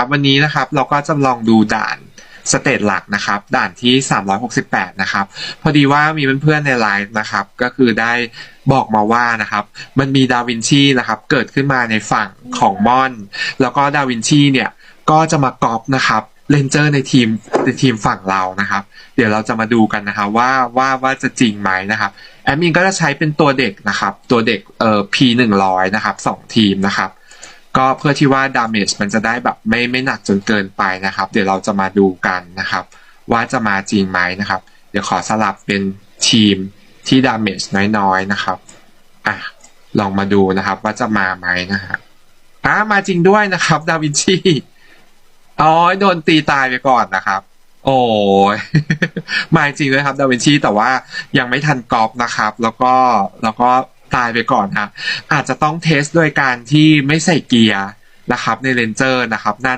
ครับวันนี้นะครับเราก็จะลองดูด่านสเตจหลักนะครับ ด่านที่ 368 นะครับ พอดีว่ามีเพื่อนๆในไลฟ์นะครับ ก็คือได้บอกมาว่านะครับ มันมีดาวินชีนะครับ เกิดขึ้นมาในฝั่งของมอน แล้วก็ดาวินชีเนี่ย ก็จะมากอบนะครับเลนเจอร์ในทีมในทีมฝั่งเรานะครับ เดี๋ยวเราจะมาดูกันนะครับว่าว่าว่าจะจริงไหมนะครับแอดมินก็จะใช้เป็นตัวเด็กนะครับ ตัวเด็กเอ่อ P หนึ่งร้อยนะครับสองทีมนะครับ ก็เพื่อที่ว่าดาเมจมันจะได้แบบไม่ไม่หนักจนเกินไปนะครับ เดี๋ยวเราจะมาดูกันนะครับ ว่าจะมาจริงไหมนะครับ เดี๋ยวขอสลับเป็นทีมที่ดาเมจน้อยๆนะครับอะลองมาดูนะครับว่าจะมาไหมนะครับอะมาจริงด้วยนะครับ ดาวินชีอ๋อโดนตีตายไปก่อนนะครับ โอ้ยมาจริงด้วยครับ ดาวินชีแต่ว่ายังไม่ทันกรอบนะครับ แล้วก็แล้วก็ ตายไปก่อนฮะอาจจะต้องเทสโดยการที่ไม่ใส่เกียร์นะครับในเลนเจอร์นะครับน่น